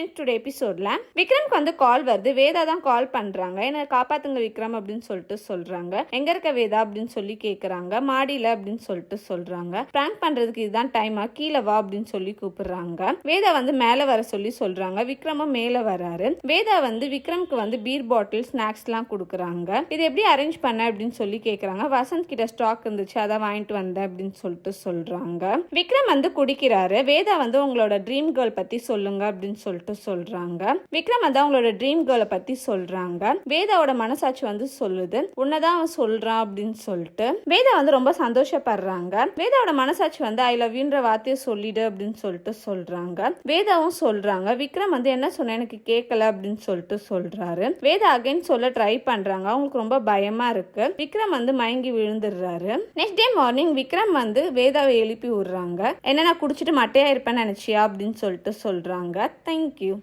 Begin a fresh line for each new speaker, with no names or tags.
Friends today எபிசோடில் விக்ரம்க்கு வந்து கால் வருது. வேதா தான் கால் பண்றாங்க. என்ன காப்பாத்துங்க விக்ரம் அப்படின்னு சொல்லிட்டு சொல்றாங்க. எங்க இருக்க வேதா அப்படின்னு சொல்லி கேட்குறாங்க மாடியில அப்படின்னு சொல்லிட்டு சொல்றாங்க. ப்ராங்க் பண்றதுக்கு இதுதான் டைமா கீழே வா அப்படின்னு சொல்லி கூப்பிடுறாங்க. வேதா வந்து மேல வர சொல்லி சொல்றாங்க. விக்ரமும் மேலே வராரு. வேதா வந்து விக்ரம்க்கு வந்து பீர் பாட்டில் ஸ்நாக்ஸ்லாம் கொடுக்குறாங்க. இது எப்படி அரேஞ்ச் பண்ண அப்படின்னு சொல்லி கேட்குறாங்க வசந்த் கிட்ட ஸ்டாக் இருந்துச்சு. அதான் வாங்கிட்டு வந்தேன் அப்படின்னு சொல்லிட்டு சொல்றாங்க. விக்ரம் வந்து குடிக்கிறாரு. வேதா வந்து உங்களோட ட்ரீம் கேர்ள் பத்தி சொல்லுங்க அப்படின்னு சொல்லிட்டு சொல்றாங்க. விக்ரம் வந்து அவங்களோட ட்ரீம் கேர்ளை பத்தி சொல்றாங்க. வேதாவோட மனசாட்சி வந்து சொல்லுது. உன்னதான் அவன் சொல்றான் அப்படின்னு சொல்லிட்டு. வேதா வந்து ரொம்ப சந்தோஷப்படுறாங்க. வேதாவோட மனசாட்சி வந்து ஐ லவ் யூன்ற வார்த்தையை சொல்லிடு அப்படின்னு சொல்லிட்டு சொல்றாங்க. வேதாவும் சொல்றாங்க. விக்ரம் வந்து என்ன சொன்ன? எனக்கு கேட்கல அப்படின்னு சொல்லிட்டு சொல்றாரு. வேதா அகைன் சொல்ல ட்ரை பண்றாங்க. அவங்களுக்கு ரொம்ப பயமா இருக்கு. விக்ரம் வந்து மயங்கி விழுந்துடுறாரு. நெக்ஸ்ட் டே மார்னிங் விக்ரம் வந்து வேதாவை எழுப்பி விடுறாங்க. என்ன நான் குடிச்சிட்டு மட்டையா இருப்பேன்னு நினைச்சியா? அப்படின்னு சொல்லிட்டு சொல்றாங்க. Thank you Thank you.